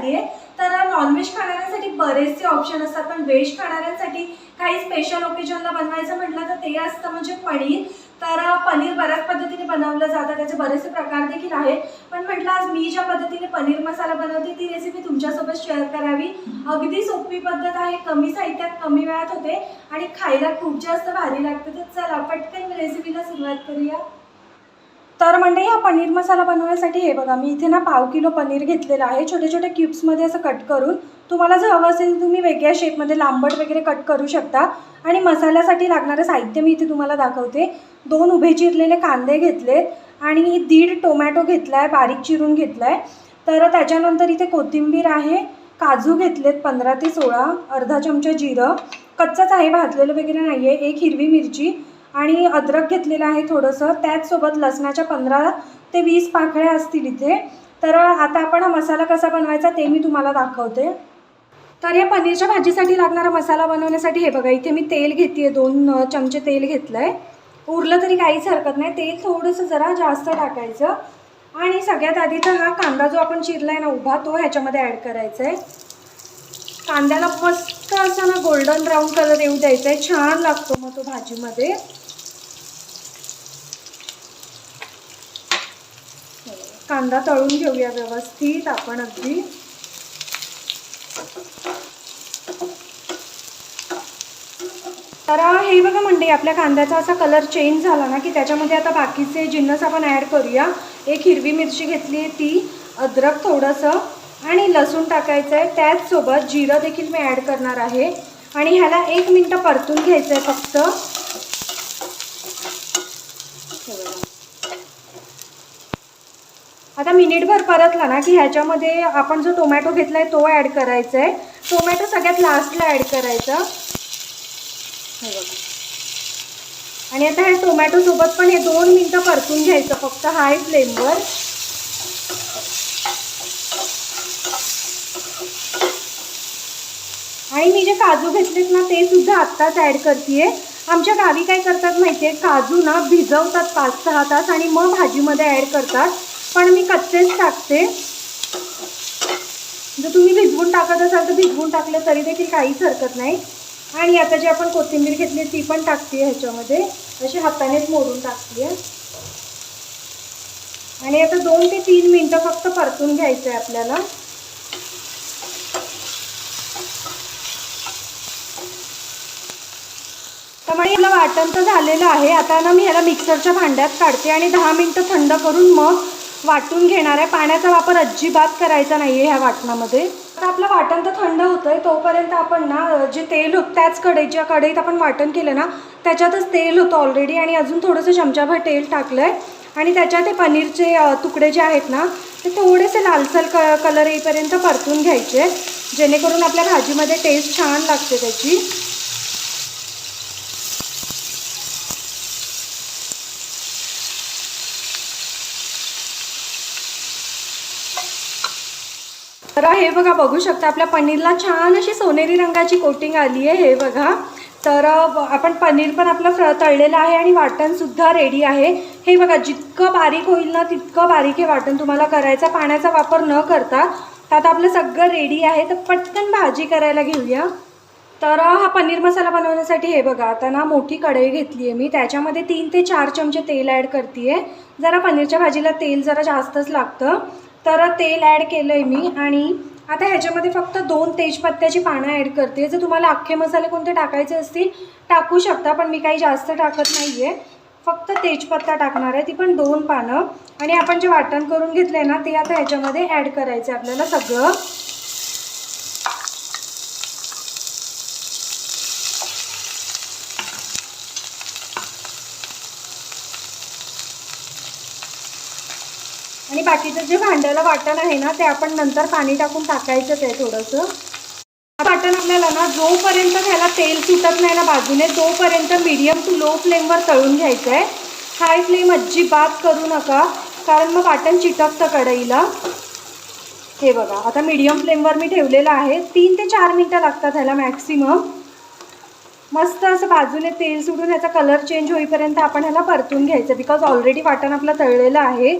आली आहे तर नॉनव्हेज खाणाऱ्यांसाठी बरेचसे ऑप्शन असतात पण व्हेज खाणाऱ्यांसाठी काही स्पेशल ओकेजनला बनवायचं म्हटलं तर ते असतं म्हणजे पनीर. तर पनीर बऱ्याच पद्धतीने बनवलं जातं त्याचे बरेचसे प्रकार देखील आहेत. पण म्हटलं आज मी ज्या पद्धतीने पनीर मसाला बनवते ती रेसिपी तुमच्यासोबत शेअर करावी. अगदी सोपी पद्धत आहे कमी साहित्यात कमी वेळात होते आणि खायला खूप जास्त भारी लागते. तर चला पटकन रेसिपीला सुरुवात करूया. तर म्हणजे हा पनीर मसाला बनवण्यासाठी हे बघा मी इथे ना पाव किलो पनीर घेतलेलं आहे. छोटे छोटे क्यूब्समध्ये असं कट करून तुम्हाला जर हवं असेल तुम्ही वेगळ्या शेपमध्ये लांबट वगैरे कट करू शकता. आणि मसाल्यासाठी लागणारं साहित्य मी इथे तुम्हाला दाखवते. दोन उभे चिरलेले कांदे घेतले आणि दीड टोमॅटो घेतला आहे बारीक चिरून घेतला आहे तर त्याच्यानंतर इथे कोथिंबीर आहे काजू घेतलेत पंधरा ते सोळा अर्धा चमचा जिरं. कच्चंच आहे भाजलेलं वगैरे नाही आहे एक हिरवी मिरची आणि अद्रक घेतलेलं आहे थोडंसं. त्याचसोबत लसणाच्या पंधरा ते वीस पाकळ्या असतील इथे. तर आता आपण हा मसाला कसा बनवायचा ते मी तुम्हाला दाखवते. तर या पनीरच्या भाजीसाठी लागणारा मसाला बनवण्यासाठी हे बघा इथे मी तेल घेते दोन चमचे तेल घेतलं आहे उरलं तरी काहीच हरकत नाही. तेल थोडंसं जरा जास्त टाकायचं. आणि सगळ्यात आधी तर हा कांदा जो आपण चिरला आहे ना उभा तो ह्याच्यामध्ये ॲड करायचा आहे कांद्याला मस्त असा ना गोल्डन ब्राऊन कलर येऊ द्यायचा आहे छान लागतो मग तो भाजीमध्ये. कांदा तळून घेऊया व्यवस्थित आपण अगदी. तर हे बघा मंडई आपल्या कांद्याचा असा कलर चेंज झाला ना की त्याच्यामध्ये आता बाकीचे जिन्नस आपण ॲड करूया. एक हिरवी मिरची घेतली आहे ती. अद्रक थोडंसं. आणि लसूण टाकायचं आहे त्याचसोबत जिरं देखील मी ॲड करणार आहे. आणि ह्याला एक मिनटं परतून घ्यायचं आहे फक्त. आता मिनिटभर परतला ना की ह्याच्यामध्ये आपण जो टोमॅटो घेतला आहे तो ॲड करायचा आहे टोमॅटो सगळ्यात लास्टला ॲड करायचा. हे बघा. आणि आता ह्या टोमॅटोसोबत पण हे दोन मिनटं परतून घ्यायचं. फक्त हाय फ्लेमवर आणि मी जे काजू घेतलेत ना ते सुद्धा आत्ताच ॲड करते आमच्या गावी काय करतात माहिती आहे काजू ना भिजवतात पाच सहा तास आणि मग भाजीमध्ये ॲड करतात. पण मी कच्चेच टाकते. जर तुम्ही भिजवून टाकत असाल तर भिजवून टाकलं तरी देखील काहीच हरकत नाही. आणि आता जी आपण कोथिंबीर घेतली ती पण टाकते ह्याच्यामध्ये. अशी हातानेच मोडून टाकते आणि आता दोन ते तीन मिनटं फक्त परतून घ्यायचं आहे आपल्याला. त्यामुळे याला वाटण तर झालेलं आहे. आता ना मी ह्याला मिक्सरच्या भांड्यात काढते आणि दहा मिनटं थंड करून मग वाटून घेणार आहे. पाण्याचा वापर अजिबात करायचा नाही आहे ह्या वाटणामध्ये. आता आपलं वाटण तर थंड होतं आहे तोपर्यंत आपण ना जे तेल होतं त्याच कढईत ज्या कढईत आपण वाटण केलं ना त्याच्यातच तेल होतं ऑलरेडी आणि अजून थोडंसं चमचाभर तेल टाकलं आहे आणि त्याच्यात ते पनीरचे तुकडे जे आहेत ना ते थोडेसे लालसर क कलर येईपर्यंत परतून घ्यायचे. जेणेकरून आपल्या भाजीमध्ये टेस्ट छान लागते त्याची. तर हे बघा बघू शकता आपल्या पनीरला छान अशी सोनेरी रंगाची कोटिंग आली आहे हे बघा. तर आपण पनीर पण आपलं फ्र तळलेलं आहे आणि वाटणसुद्धा रेडी आहे. हे बघा जितकं बारीक होईल ना तितकं बारीक हे वाटण तुम्हाला करायचा पाण्याचा वापर न करता तर आता आपलं सगळं रेडी आहे. तर पटकन भाजी करायला घेऊया. तर हा पनीर मसाला बनवण्यासाठी हे बघा आता ना मोठी कढई घेतली आहे मी. त्याच्यामध्ये तीन ते चार चमचे तेल ॲड करते आहे जरा पनीरच्या भाजीला तेल जरा जास्तच लागतं. तर तेल ॲड केलं आहे मी आणि आता ह्याच्यामध्ये फक्त दोन तेजपत्त्याची पानं ॲड करते. जर तुम्हाला अख्खे मसाले कोणते टाकायचे असतील टाकू शकता पण मी काही जास्त टाकत नाही आहे फक्त तेजपत्ता टाकणार आहे. ती पण दोन पानं. आणि आपण जे वाटण करून घेतलं आहे ना ते आता ह्याच्यामध्ये ॲड करायचं आहे आपल्याला सगळं. बाकीचं जे भांड्याला वाटण आहे ना ते आपण नंतर पाणी टाकून टाकायचंच आहे थोडंसं. वाटण आपल्याला ना जोपर्यंत त्याला तेल सुटत नाही ना बाजूने तोपर्यंत मीडियम टू लो फ्लेमवर तळून घ्यायचं आहे हाय फ्लेम अजिबात करू नका कारण मग वाटण चिटकतं कढईला. हे बघा आता मीडियम फ्लेमवर मी ठेवलेलं आहे. तीन ते चार मिनटं लागतात ह्याला मॅक्सिमम मस्त असं बाजूने तेल सुटून ह्याचा कलर चेंज होईपर्यंत आपण ह्याला परतून घ्यायचं बिकॉज ऑलरेडी वाटण आपलं तळलेलं आहे.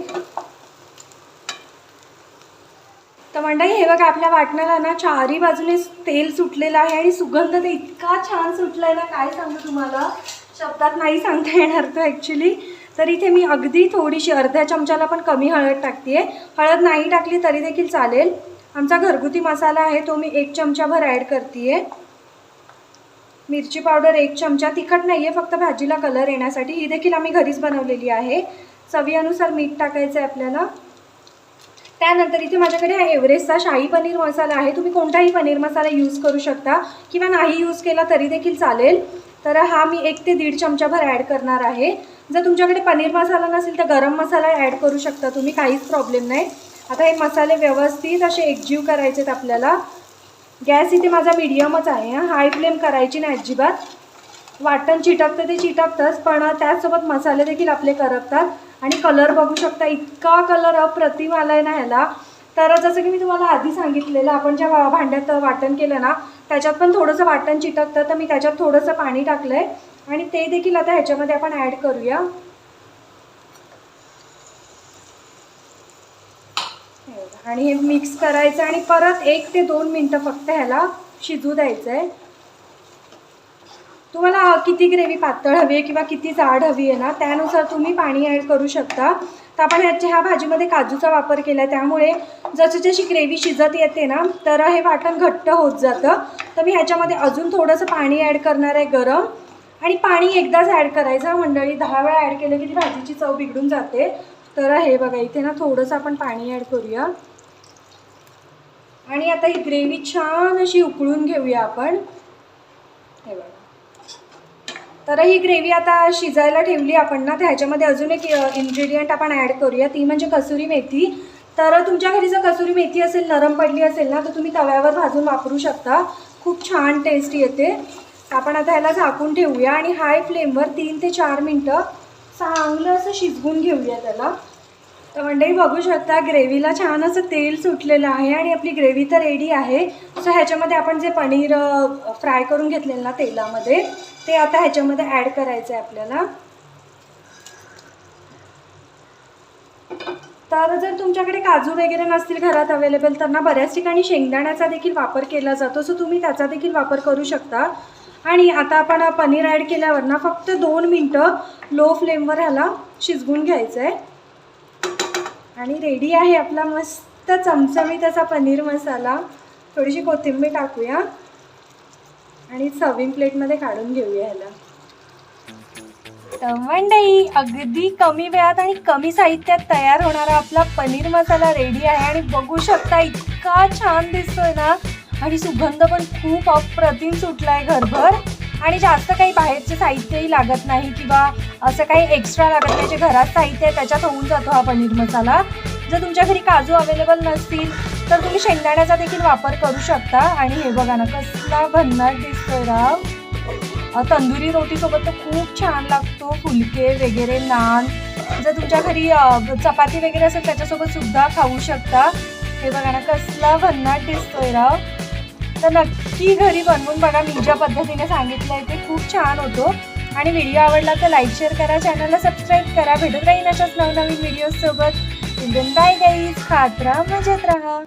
तर मंडळी हे बघा आपल्या वाटणाला ना चारी बाजूने तेल सुटलेलं आहे आणि सुगंध तर इतका छान सुटलाय ना काय सांगू तुम्हाला? शब्दात नाही सांगता येणार तो ॲक्च्युली तर इथे मी अगदी थोडीशी अर्ध्या चमच्याला पण कमी हळद टाकते हळद नाही टाकली तरी देखील चालेल. आमचा घरगुती मसाला आहे तो मी एक चमचाभर ॲड करते मिरची पावडर एक चमचा तिखट नाही आहे फक्त भाजीला कलर येण्यासाठी. ही देखील आम्ही घरीच बनवलेली आहे. चवीनुसार मीठ टाकायचं आहे आपल्याला. त्यानंतर इथे माझ्याकडे हा एव्हरेस्टचा शाही पनीर मसाला आहे. तुम्ही कोणताही पनीर मसाला यूज करू शकता किंवा नाही यूज केला तरी देखील चालेल. तर हा मी एक ते दीड चमचाभर ॲड करणार आहे. जर तुमच्याकडे पनीर मसाला नसेल तर गरम मसाला ॲड करू शकता तुम्ही काहीच प्रॉब्लेम नाही. आता हे मसाले व्यवस्थित असे एकजीव करायचेत आपल्याला. गॅस इथे माझा मिडियमच आहे हाय फ्लेम करायची नाही अजिबात. वाटण चिटकतं ते चिटकतंच पण त्याचसोबत मसाले देखील आपले करपतात. आणि कलर बघू शकता इतका कलर अप्रतिम आला आहे ना ह्याला. तर जसं की मी तुम्हाला आधी सांगितलेलं आपण ज्या भांड्यात वाटण केलं ना त्याच्यात पण थोडंसं वाटण चिटकतं तर मी त्याच्यात थोडंसं पाणी टाकलं आहे आणि ते देखील आता ह्याच्यामध्ये आपण ॲड करूया. आणि हे मिक्स करायचं आणि परत एक ते दोन मिनटं फक्त ह्याला शिजू द्यायचं आहे तुम्हाला किती ग्रेव्ही पातळ हवी आहे किंवा किती जाड हवी आहे ना त्यानुसार तुम्ही पाणी ॲड करू शकता. तर आपण ह्याच्या ह्या भाजीमध्ये काजूचा वापर केला आहे त्यामुळे जशी जशी ग्रेव्ही शिजत येते ना तर हे वाटण घट्ट होत जातं. तर मी ह्याच्यामध्ये अजून थोडंसं पाणी ॲड करणार आहे गरम. आणि पाणी एकदाच ॲड करायचं. मंडळी दहा वेळा ॲड केलं की ती भाजीची चव बिघडून जाते. तर हे बघा इथे ना थोडंसं आपण पाणी ॲड करूया. आणि आता ही ग्रेव्ही छान अशी उकळून घेऊया आपण. हे बघा. तर ही ग्रेव्ही आता शिजायला ठेवली आपण ना तर ह्याच्यामध्ये अजून एक इन्ग्रेडियंट आपण ॲड करूया. ती म्हणजे कसुरी मेथी. तर तुमच्या घरी जर कसुरी मेथी असेल नरम पडली असेल ना तर तुम्ही तव्यावर भाजून वापरू शकता. खूप छान टेस्ट येते. आपण आता ह्याला झाकून ठेवूया आणि हाय फ्लेमवर तीन ते चार मिनटं चांगलं असं शिजवून घेऊया त्याला. तर मंडळी बघू शकता ग्रेव्हीला छान असं तेल सुटलेलं आहे आणि आपली ग्रेव्ही तर रेडी आहे. सो ह्याच्यामध्ये आपण जे पनीर फ्राय करून घेतलेलं ना तेलामध्ये ते आता ह्याच्यामध्ये ॲड करायचं आहे आपल्याला. तर जर तुमच्याकडे काजू वगैरे नसतील घरात अवेलेबल तर ना बऱ्याच ठिकाणी शेंगदाण्याचा देखील वापर केला जातो. सो तुम्ही त्याचा देखील वापर करू शकता. आणि आता आपण पनीर ॲड केल्यावर ना फक्त दोन मिनटं लो फ्लेमवर ह्याला शिजवून घ्यायचं आहे आणि रेडी आहे आपला मस्त चमचमीत असा पनीर मसाला. थोडीशी कोथिंबीर टाकूया. आणि सर्विंग प्लेटमध्ये काढून घेऊया ह्याला. तर मंडई अगदी कमी वेळात आणि कमी साहित्यात तयार होणारा आपला पनीर मसाला रेडी आहे. आणि बघू शकता इतका छान दिसतोय ना. आणि सुगंध पण खूप अप्रतिम सुटलाय घरभर. आणि जास्त काही बाहेरचे साहित्यही लागत नाही किंवा असं काही एक्स्ट्रा लागत नाही. जे घरात साहित्य आहे त्याच्यात होऊन जातो हा पनीर मसाला. जर तुमच्या घरी काजू अवेलेबल नसतील तर तुम्ही शेंगदाण्याचा देखील वापर करू शकता. आणि हे बघा ना कसला भन्नाट दिसतोय राव. तंदुरी रोटीसोबत तर खूप छान लागतो. फुलके वगैरे नान. जर तुमच्या घरी चपाती वगैरे असेल त्याच्यासोबत सुद्धा खाऊ शकता. हे बघा ना कसला भन्नाट दिसतोय राव. तर नक्की घरी बनवून बघा. मी ज्या पद्धतीने सांगितलं आहे ते खूप छान होतो. आणि व्हिडिओ आवडला तर लाईक शेअर करा. चॅनलला सबस्क्राईब करा. भेटून राहीन अशाच नवनवीन व्हिडिओजसोबत बाय गाईज खात राहा मजेत राहा.